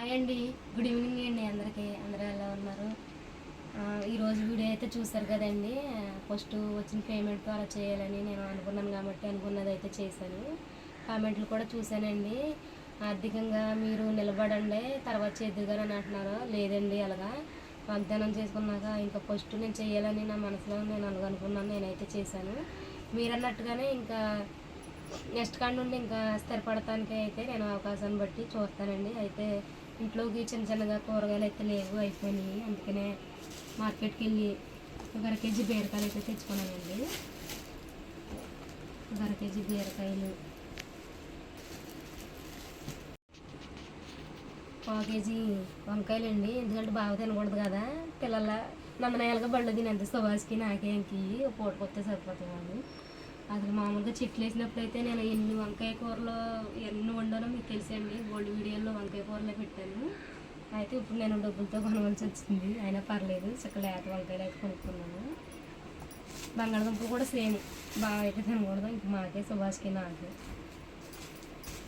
Hi అండి. Good evening అండి అందరికీ. అందరూ ఎలా ఉన్నారు? ఈరోజు వీడియో అయితే చూసారు కదండి. ఫస్ట్ వచ్చిన పేమెంట్ ద్వారా చేయాలని నేను అనుకున్నాను కాబట్టి అనుకున్నది అయితే చేశాను. కామెంట్లు కూడా చూశానండి. ఆర్థికంగా మీరు నిలబడండి. తర్వాత చేద్దుగారని అంటున్నారు? లేదండి అలాగా. వాగ్దానం చేసుకున్నాక ఇంకా ఫస్ట్ నేను చేయాలని నా మనసులో నేను అనుకున్నాను. నేనైతే చేశాను. మీరు అన్నట్టుగానే ఇంకా నెక్స్ట్ కాడ నుండి ఇంకా స్థిరపడటానికి అయితే నేను అవకాశాన్ని బట్టి చూస్తానండి. అయితే ఇంట్లోకి చిన్న చిన్నగా కూరగాయలు అయితే లేవు అయిపోయినాయి. అందుకనే మార్కెట్కి వెళ్ళి ఒక అర కేజీ బీరకాయలు అయితే తెచ్చుకున్నానండి. ఒక అర కేజీ బీరకాయలు. పావు కేజీ వంకాయలు అండి ఎందుకంటే బాగా తినకూడదు కదా. పిల్లల నందనాయాలుగా బళ్ళు తినంత సుభాష్కి నాకేంకి పూట కొత్తే సరిపోతుంది. అసలు మామూలుగా చెట్లు వేసినప్పుడు అయితే నేను ఎన్ని వంకాయ కూరలు ఎన్ని వండానో మీకు తెలిసండి గోల్డ్ వీడియోలో వంకాయ కూరలే పెట్టాను. అయితే ఇప్పుడు నేను డబ్బులతో కొనవలసి వచ్చింది. అయినా పర్లేదు. చక్కగా లేత వంకాయలు అయితే కొనుక్కున్నాను. బంగాళదుంపలు కూడా సేమ్. బాగా అయితే తినకూడదు. ఇంక మాకే సుభాష్కి నాకు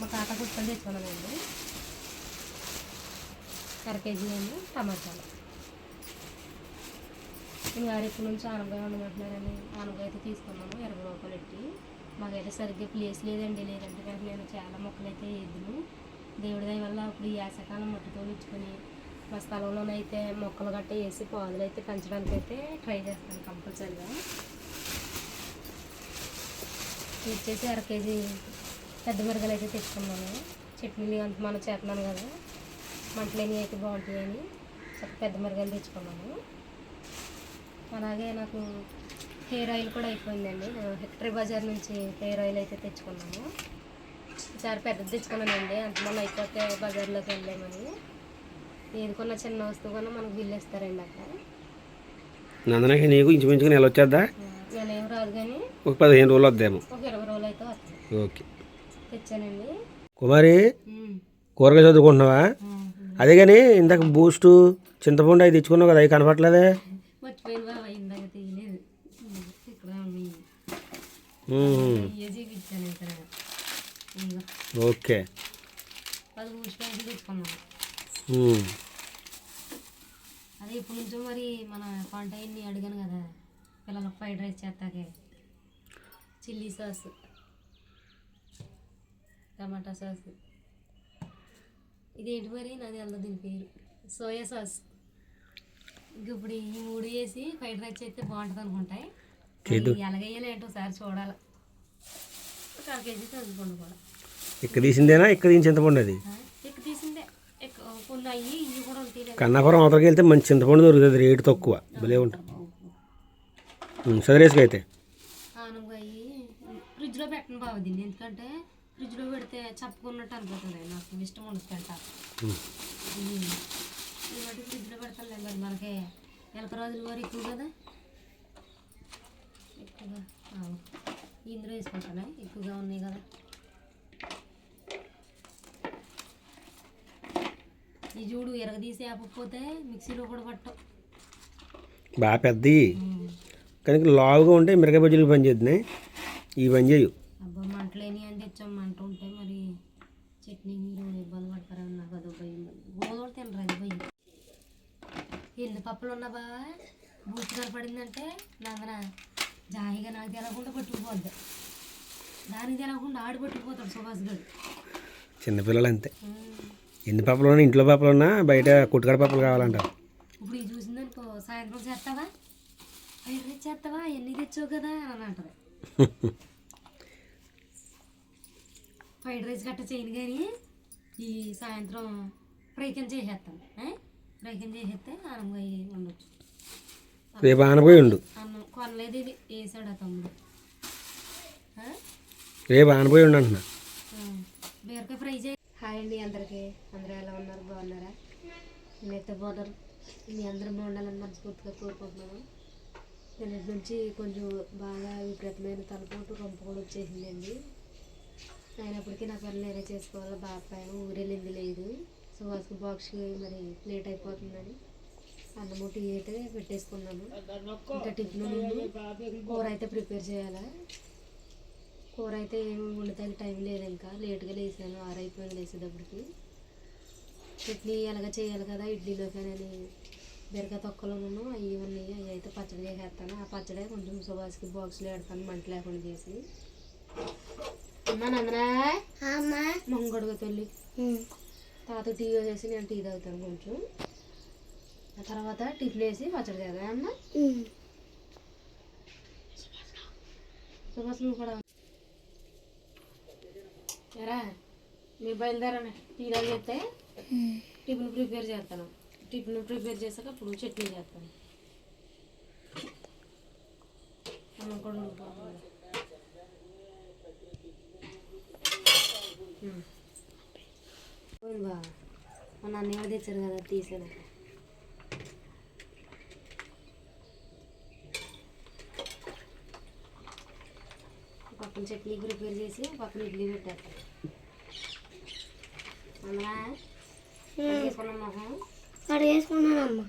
మా తాత కుక్కలు తెచ్చుకున్నానండి. అర కేజీ అండి టమాటాలు. ఇంకా గారు ఎప్పటి నుంచి ఆనపకాయ ఉండమంటున్నారని ఆనపకాయ అయితే తీసుకున్నాము. ఇరవై రూపాయలు పెట్టి. మాకైతే సరిగ్గా ప్లేస్ లేదండి. లేదంటే కనుక నేను చాలా మొక్కలు అయితే వేద్దును దేవుడి దయ వల్ల ఇప్పుడు ఈ యాసకాలం మట్టితో ఇచ్చుకొని మా స్థలంలోనైతే మొక్కలు గట్ట వేసి పాదులు అయితే పెంచడానికి అయితే ట్రై చేస్తాను కంపల్సరిగా. వచ్చేసి అర కేజీ పెద్ద మిరగలు అయితే తెచ్చుకున్నాను చట్నీలు అంత మనం చేస్తున్నాను కదా. మంటలేని అయితే బాగుంటాయని చక్క పెద్ద మిరగలు తెచ్చుకున్నాను అలాగే నాకు హెయిర్ ఆయిల్ కూడా అయిపోయిందండి. నేను హెక్టరీ బజార్ నుంచి హెయిర్ ఆయిల్ అయితే తెచ్చుకున్నాను. ఈసారి పెద్దది తెచ్చుకున్నానండి. అంత మనం అయిపోతే బజార్లోకి వెళ్ళామని. ఏది కొన్న చిన్న వస్తువు కొన్నా మనకు బిల్లు ఇస్తారండి అక్కడ. నందనకి నీకు ఇంచుమించుగా నెల వచ్చేద్దా? నేనేం రాదు కానీ ఒక పదిహేను రోజులు వద్దేమో. ఒక ఇరవై రోజులు అయితే వస్తాయి. ఓకే. తెచ్చానండి. కుమారి ఉమ్. కూరగాయ చదువుకుంటున్నావా? అదే కానీ ఇందాక బూస్టు చింతపండు అవి తెచ్చుకున్నావు కదా అవి కనపట్లేదే మర్చిపోయిన బాబా ఇందాక తీయలేదు ఉమ్, ఇక్కడ ఉన్నాయి మ్మ్. ఇయ్య చూపించాను ఇక్కడ ఇదిగో ఓకే పది అదే ఇప్పటి నుంచో మరి మన పంట అడిగాను కదా పిల్లలకు ఫ్రైడ్ రైస్ చేస్తాకే చిల్లీ సాస్ టమాటా సాస్ ఇదేంటి మరి నాది వెళ్ళదు దీని పేరు సోయా సాస్ ఇంక ఇప్పుడు ఈ మూడు వేసి ఫ్రైడ్ రైస్ చేస్తే బాగుంటుంది అనుకుంటాయి కూడా. ఇక్కడ తీసిందేనా? ఇక్కడ తీసిన చింతపండు అది? కన్నాపురం అవతలకి వెళ్తే మంచి చింతపండు దొరుకుతుంది రేటు తక్కువ. భలే ఉంటుంది. సదరేసుకు అయితే. ఫ్రిడ్జ్లో పెట్టను దీన్ని. ఎందుకంటే ఫ్రిడ్జ్లో పెడితే చప్పుకున్నట్టు అనిపిస్తుంది. నాకు ఇష్టం ఉండదు తింటా మ్మ్. ఇది ఈ మట్టి ఫ్రిడ్జ్లో పెడతాను మరి మనకి. ఎలక రోజులు వారు ఎక్కువ కదా? ఇందులో వేసుకుంటానే? ఎక్కువగా ఉన్నాయి కదా. ఈ చూడు ఎరగదీసి ఆపకపోతే మిక్సీలో కూడా పట్టం బాగా పెద్దవి కానీ లావుగా ఉంటే మిరకాయ బజ్జీలకు పని చేస్తున్నాయి ఇవి పని చేయు అబ్బా మంటలేని అని తెచ్చాం. మంట ఉంటే మరి చట్నీ మీరు ఇబ్బంది పడతారని నాకు అదో భయం. గోధుమ తినరు అది భయం ఎన్ని పప్పులు ఉన్నా బాగా బూస్ట్ కనపడిందంటే నందన జాయిగా నాకు తెలకుండా పట్టుకుపోద్ది. దానికి తెలకుండా ఆడి పట్టుకుపోతాడు సుభాష్ గడు. చిన్నపిల్లలు అంతే. ఎన్ని పప్పులు ఉన్నా ఇంట్లో పప్పులు ఉన్నా బయట కుట్టుకడ పప్పులు కావాలంటారు. ఇప్పుడు ఇది చూసిందనుకో సాయంత్రం చేస్తావా? రైస్ చేస్తావా? ఎన్ని తెచ్చావు కదా అని అంటది. ఫ్రైడ్ రైస్ గట్ట చేయను కానీ ఈ సాయంత్రం ఫ్రై కింద చేసేస్తాను. ఫ్రై కింద చేసేస్తే ఆనందంగా అయ్యి ఉండొచ్చు. రేపు ఆనపోయి ఉండు. అన్నం. కొనలేదు ఇది వేసాడు ఆ? తమ్ముడు? రేపు ఆనపోయి ఉండు అంటున్నా ఆ, బీరకాయ ఫ్రై చేయి. హాయ్ అండి అందరికీ. అందరూ ఎలా ఉన్నారు? బాగున్నారా? నేనైతే బాగున్నారు మీ అందరూ బాగుండాలని మనస్ఫూర్తిగా కోరుకుంటున్నాను. నిన్నటి నుంచి కొంచెం బాగా విపరీతమైన తలపోటు రొంప కూడా వచ్చేసిందండి. అయినప్పటికీ నా పని నేనే చేసుకోవాలి. బాగా ఊరెళ్ళింది లేదు. సో వాసుకు బాక్స్కి మరి లేట్ అయిపోతుందని. అన్నము టీ అయితే పెట్టేసుకున్నాను ఇంకా టిఫిన్ ముందు కూర అయితే ప్రిపేర్ చేయాలా? కూర అయితే ఏమి వండుతానికి టైం లేదు ఇంకా. లేట్గా లేసాను ఆరైపోయింది లేసేటప్పటికి చట్నీ ఎలాగ చేయాలి కదా? ఇడ్లీలో కానీ బీరకాయ తొక్కలను అవి ఉన్నాయి. అవి అయితే పచ్చడి చేసేస్తాను. ఆ పచ్చడి కొంచెం సుభాష్కి బాక్స్లో పెడతాను. మంట లేకుండా చేసి. అమ్మా నందనా? మంగడుగు తల్లి తర్వాత టీ వేసి నేను టీ తాగుతాను కొంచెం. తర్వాత టిఫిన్ వేసి పచ్చడి చేద్దాం అమ్మ సుభాష్ కూడా ఎరా మీరు బయలుదేరండి టీ తాగి చెప్తే టిఫిన్ ప్రిపేర్ చేస్తాను. టిఫిన్ ప్రిపేర్ చేశాక అప్పుడు చట్నీ చేస్తాను. అన్నం కూడా బా. మా నాన్న ఎవరు తెచ్చారు కదా తీసాను పక్కన చట్నీ ప్రిపేర్ చేసి పక్కన ఇడ్లీ పెట్టేస్తాను అమ్మా తీసుకున్నాం మొహం కడిగేసుకున్నానమ్మా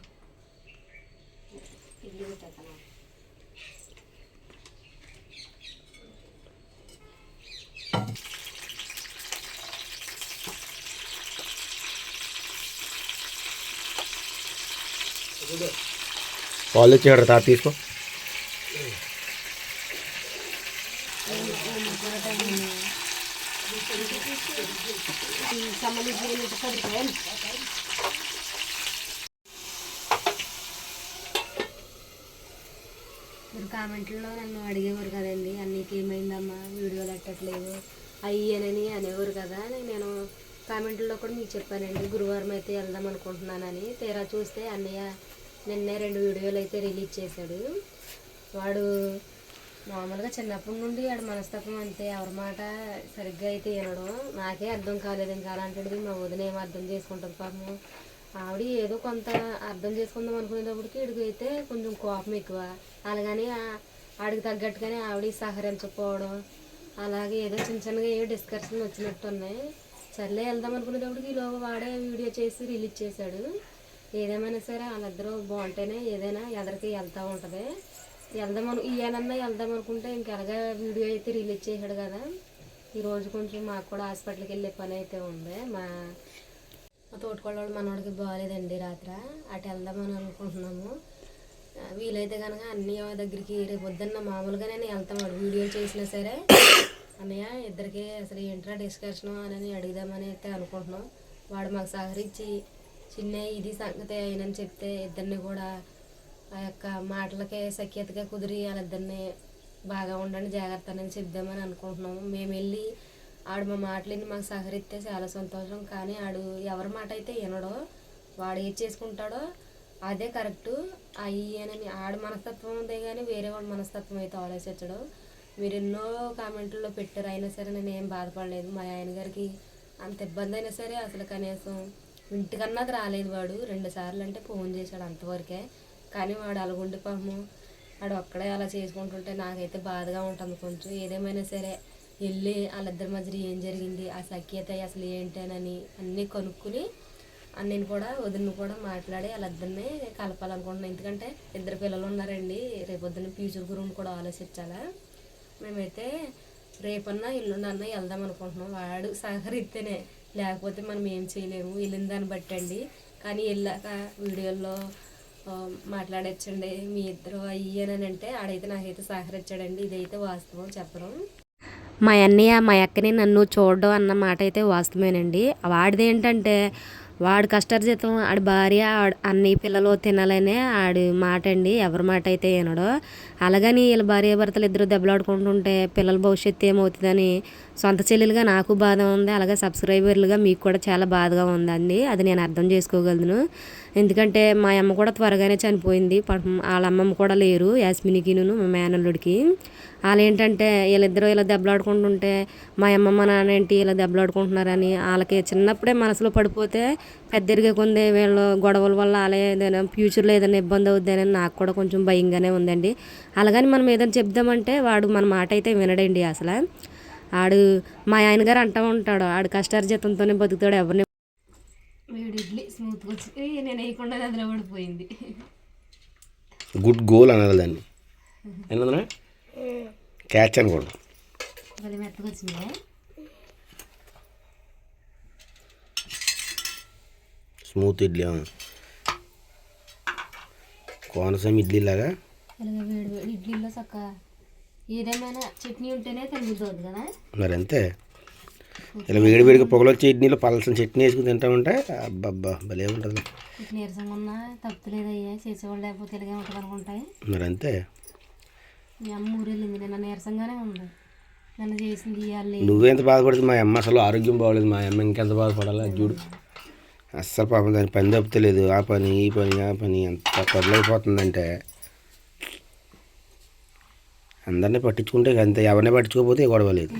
ఇడ్లీ పెట్టేస్తాను వాళ్ళు వచ్చాడు తాత తీసుకో మీరు కామెంట్లో నన్ను అడిగేవారు కదండి అన్నికి ఏమైందమ్మా వీడియోలు ఎట్టట్లేదు అయ్యానని అనేవారు కదా అని నేను కామెంట్లో కూడా మీకు చెప్పానండి గురువారం అయితే వెళ్దాం అనుకుంటున్నానని. తీరా చూస్తే అన్నయ్య నిన్నే రెండు వీడియోలు అయితే రిలీజ్ చేశాడు. వాడు మామూలుగా చిన్నప్పటి నుండి వాడు మనస్తత్వం అంతే ఎవరి మాట సరిగ్గా అయితే వినడం. నాకే అర్థం కాలేదు ఇంకా అలాంటిది మా వదిన ఏం అర్థం చేసుకుంటుంది పాపము ఆవిడ ఏదో కొంత అర్థం చేసుకుందాం అనుకునేటప్పటికి ఇడికి అయితే కొంచెం కోపం ఎక్కువ. అలాగని ఆడికి తగ్గట్టుగానే ఆవిడ సహకరించకపోవడం అలాగే ఏదో చిన్న చిన్నగా ఏ డిస్కషన్ వచ్చినట్టు ఉన్నాయి. సర్లే వెళ్దాం అనుకునేటప్పటికి ఈలోగా వాడే వీడియో చేసి రిలీజ్ చేశాడు. ఏదేమైనా సరే వాళ్ళిద్దరూ బాగుంటేనే ఏదైనా ఎదరికి వెళ్తూ ఉంటుంది. వెళ్దామను ఇయ్యాలన్నా వెళ్దాం అనుకుంటే ఇంకెలాగా వీడియో అయితే రిలీజ్ చేశాడు కదా. ఈరోజు కొంచెం మాకు కూడా హాస్పిటల్కి వెళ్ళే పని అయితే ఉంది. మా మా తోటకోళ్ళ మనవాడికి బాగాలేదండి రాత్ర. అటు వెళ్దామని అనుకుంటున్నాము. వీలైతే కనుక అన్నయ్య దగ్గరికి రేపు పొద్దున్న మామూలుగా నేను వెళ్తాం. వాడు వీడియో చేసినా సరే అన్నయ్య ఇద్దరికి అసలు ఏంట్రా డిస్కషన్ అని అడుగుదామని అయితే అనుకుంటున్నాం. వాడు మాకు సహకరించి చిన్న ఇది సంగతి అయినని చెప్తే ఇద్దరిని కూడా ఆ యొక్క మాటలకే సఖ్యతగా కుదిరి వాళ్ళిద్దరిని బాగా ఉండండి జాగ్రత్త అని చెప్దామని అనుకుంటున్నాము. మేము వెళ్ళి ఆడు మా మాటలని మాకు సహకరిస్తే చాలా సంతోషం. కానీ ఆడు ఎవరి మాట అయితే వినడో వాడు ఏది చేసుకుంటాడో అదే కరెక్టు. అని ఆడు మనస్తత్వం ఉందే కానీ వేరే వాడి మనస్తత్వం అయితే ఆలోచించడం. మీరు ఎన్నో కామెంట్లో పెట్టారు అయినా సరే నేను ఏం బాధపడలేదు. మా ఆయన గారికి అంత ఇబ్బంది అయినా సరే అసలు కనీసం ఇంటికన్నా రాలేదు వాడు. రెండు సార్లు అంటే ఫోన్ చేశాడు అంతవరకే. కానీ వాడు అలాగుండి పాము వాడు ఒక్కడే అలా చేసుకుంటుంటే నాకైతే బాధగా ఉంటుంది కొంచెం. ఏదేమైనా సరే వెళ్ళి వాళ్ళిద్దరి మధ్య ఏం జరిగింది ఆ సఖ్యత అసలు ఏంటనని అన్నీ కనుక్కుని అన్నని కూడా వదిన కూడా మాట్లాడి వాళ్ళిద్దరిని కలపాలనుకుంటున్నాను ఎందుకంటే ఇద్దరు పిల్లలు ఉన్నారండి రేపొద్దున ఫ్యూచర్ గురించి కూడా ఆలోచించాలా? మేమైతే రేపన్నా ఎల్లుండన్నా వెళ్దాం అనుకుంటున్నాం. వాడు సహకరిస్తేనే. లేకపోతే మనం ఏం చేయలేము. వెళ్ళిన దాన్ని బట్టి అండి. కానీ వెళ్ళాక వీడియోల్లో మాట్లాడచ్చండి. మీ ఇద్దరు అయ్యానని అంటే ఆడైతే నాకైతే సహకరించాడండి. ఇదైతే వాస్తవం చెప్పడం మా అన్నయ్య మా అక్కని నన్ను చూడడం అన్న మాట అయితే వాస్తవేనండి వాడిది ఏంటంటే వాడు కష్టార్జితం ఆడి భార్య ఆడ- అన్ని పిల్లలు తినాలనే ఆడి మాట అండి. ఎవరి మాట అయితే వినడో. అలాగని వీళ్ళ భార్య భర్తలు ఇద్దరు దెబ్బలాడుకుంటుంటే పిల్లల భవిష్యత్తు ఏమవుతుందని సొంత చెల్లెలుగా నాకు బాధ ఉంది. అలాగే సబ్స్క్రైబర్లుగా మీకు కూడా చాలా బాధగా ఉందండి. అది నేను అర్థం చేసుకోగలను. ఎందుకంటే మా అమ్మ కూడా త్వరగానే చనిపోయింది. వాళ్ళ అమ్మమ్మ కూడా లేరు. యాస్మినికిను మా మేనల్లుడికి. వాళ్ళు ఏంటంటే వీళ్ళిద్దరూ ఇలా దెబ్బలాడుకుంటుంటే మా అమ్మ మా నాన్న ఏంటి ఇలా దెబ్బలాడుకుంటున్నారని వాళ్ళకి చిన్నప్పుడే మనసులో పడిపోతే పెద్దరిగే కొంది వీళ్ళ గొడవల వల్ల అలా ఏదైనా ఫ్యూచర్లో ఏదైనా ఇబ్బంది అవుద్దని నాకు కూడా కొంచెం భయంగానే ఉందండి. అలాగని మనం ఏదైనా చెప్దామంటే వాడు మన మాట అయితే వినడండి అసలు. ఆడు మా ఆయన గారు అంటూ ఉంటాడు ఆడు కష్టార్జితంతోనే బతుకుతాడు ఎవరిని వీడు ఇడ్లీ స్మూత్గా వచ్చి నేను వేయకుండా అందులో పడిపోయింది గుడ్ గోల్ అనాలి దాన్ని. ఏంటంటే క్యాచ్ అనకూడదు మెత్తగా వచ్చిందా? స్మూత్ ఇడ్లీ ఆ. కోనసీమ ఇడ్లీ లాగా ఇడ్లీలో చక్క ఏదేమైనా చట్నీ ఉంటేనే అవుతుంది కదా? మరి అంతే ఇలా వేడి వేడిగా పొగలు వచ్చే ఇడ్లీలో పలసిన చట్నీ వేసుకుని తింటా ఉంటే అబ్బబ్బా భలే ఉంటుంది. నీరసంగా ఉన్నా తప్పులేదు అయ్యా చేసేవాళ్ళు లేకపోతే ఇలాగే ఉంటుంది అనుకుంటాయి మరి అంతే మీ అమ్మ ఊరు వెళ్ళింది నిన్న నీరసంగానే ఉంది. నన్ను చేసింది ఇవ్వాలి నువ్వెంత బాధపడుతుంది మా అమ్మ అసలు ఆరోగ్యం బాగోలేదు. మా అమ్మ ఇంకెంత బాధపడాలి? అది చూడు. అస్సలు పాపం దాని పని తప్పుతలేదు. ఆ పని ఈ పని ఆ పని ఎంత పొరలైపోతుందంటే అందరినీ పట్టించుకుంటే అంతే. ఎవరిని పట్టించుకోకపోతే గొడవ లేదు.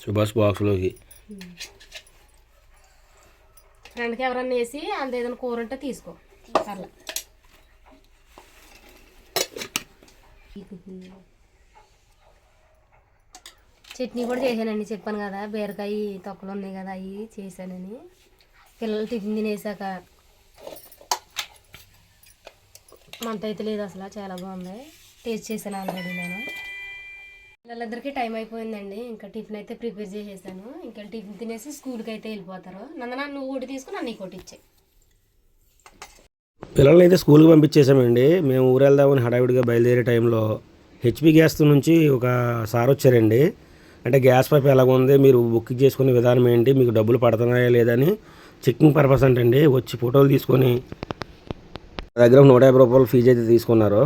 సుభాష్ బాక్స్లోకి. ఫ్రెండ్కి ఎవరన్నా వేసి అంత ఏదైనా కూర ఉంటే తీసుకో. పర్లే చట్నీ కూడా చేశానండి చెప్పాను కదా. బీరకాయ తొక్కలు ఉన్నాయి కదా అవి చేశానని. పిల్లలు టిఫిన్ తినేసాక మంట అయితే లేదు అసలు చాలా బాగుంది. టేస్ట్ చేశాను ఆల్రెడీ నేను. వాళ్ళందరికీ టైం అయిపోయిందండి. ఇంకా టిఫిన్ అయితే ప్రిపేర్ చేసేసాను. ఇంకా టిఫిన్ తినేసి స్కూల్కి అయితే వెళ్ళిపోతారు. నందన నువ్వు ఒకటి తీసుకుని నన్ను ఇంకోటి ఇచ్చే. పిల్లల్ని అయితే స్కూల్కి పంపించేసామండి. మేము ఊరు వెళ్దామని హడావిడిగా బయలుదేరే టైంలో హెచ్పి గ్యాస్ నుంచి ఒక సార్ వచ్చారండి. అంటే గ్యాస్ పైప్ ఎలాగుంది మీరు బుక్ చేసుకునే విధానం ఏంటి మీకు డబ్బులు పడుతున్నాయా లేదని చెక్కింగ్ పర్పస్ అంటండి. వచ్చి ఫోటోలు తీసుకొని దగ్గర నూట యాభై రూపాయలు ఫీజు అయితే తీసుకున్నారు.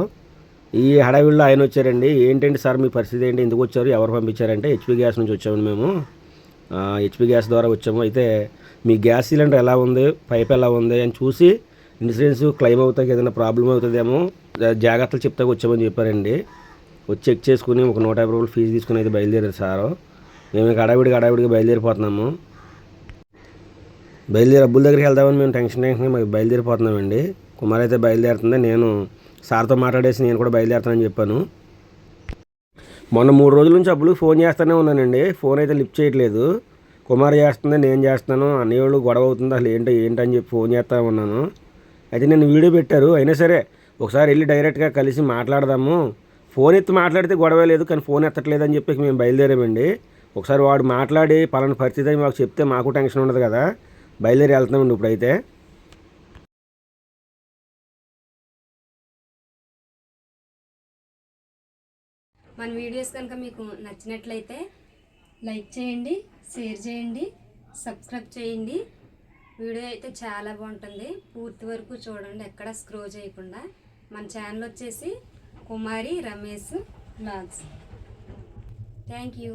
ఈ హడావిడిలో ఆయన వచ్చారండి. ఏంటంటే సార్ మీ పరిస్థితి ఏంటి? ఎందుకు వచ్చారు? ఎవరు పంపించారంటే హెచ్పి గ్యాస్ నుంచి వచ్చామండి మేము. హెచ్పి గ్యాస్ ద్వారా వచ్చాము. అయితే మీ గ్యాస్ సిలిండర్ ఎలా ఉంది? పైప్ ఎలా ఉంది? అని చూసి ఇన్సూరెన్స్ క్లెయిమ్ అవుతాకి ఏదైనా ప్రాబ్లం అవుతుందేమో జాగ్రత్తలు చెప్తాకి వచ్చామని చెప్పారండి. వచ్చి చెక్ చేసుకుని ఒక నూట యాభై రూపాయలు ఫీజు తీసుకుని అయితే బయలుదేరారు సారు. మేము ఇక హడావిడిగా హడావిడిగా బయలుదేరిపోతున్నాము. బయలుదేరి అబ్బుల దగ్గరికి వెళ్దామని మేము టెన్షన్ టెన్షన్ మాకు బయలుదేరిపోతున్నామండి. కుమార్ అయితే బయలుదేరుతుంది. నేను సార్తో మాట్లాడేసి నేను కూడా బయలుదేరుతానని చెప్పాను. మొన్న మూడు రోజుల నుంచి అప్పుడు ఫోన్ చేస్తూనే ఉన్నానండి. ఫోన్ అయితే లిఫ్ట్ చేయట్లేదు. కుమార్ చేస్తుంది నేను చేస్తున్నాను. అన్నయ్య వాళ్ళు గొడవ అవుతుంది అసలు ఏంటో ఏంటని చెప్పి ఫోన్ చేస్తా ఉన్నాను. అయితే నేను వీడియో పెట్టారు. అయినా సరే ఒకసారి వెళ్ళి డైరెక్ట్గా కలిసి మాట్లాడదాము. ఫోన్ ఎత్తి మాట్లాడితే గొడవ లేదు కానీ ఫోన్ ఎత్తట్లేదు అని చెప్పి మేము బయలుదేరామండి. ఒకసారి వాడు మాట్లాడి పలానా పరిస్థితి అని మాకు చెప్తే మాకు టెన్షన్ ఉండదు కదా. బయలుదేరి వెళ్తున్నామండి ఇప్పుడైతే. మన వీడియోస్ కనుక మీకు నచ్చినట్లయితే లైక్ చేయండి షేర్ చేయండి సబ్స్క్రైబ్ చేయండి. వీడియో అయితే చాలా బాగుంటుంది. పూర్తి వరకు చూడండి ఎక్కడ స్క్రో చేయకుండా. మన ఛానల్ వచ్చేసి Kumari Ramesh vlogs thank you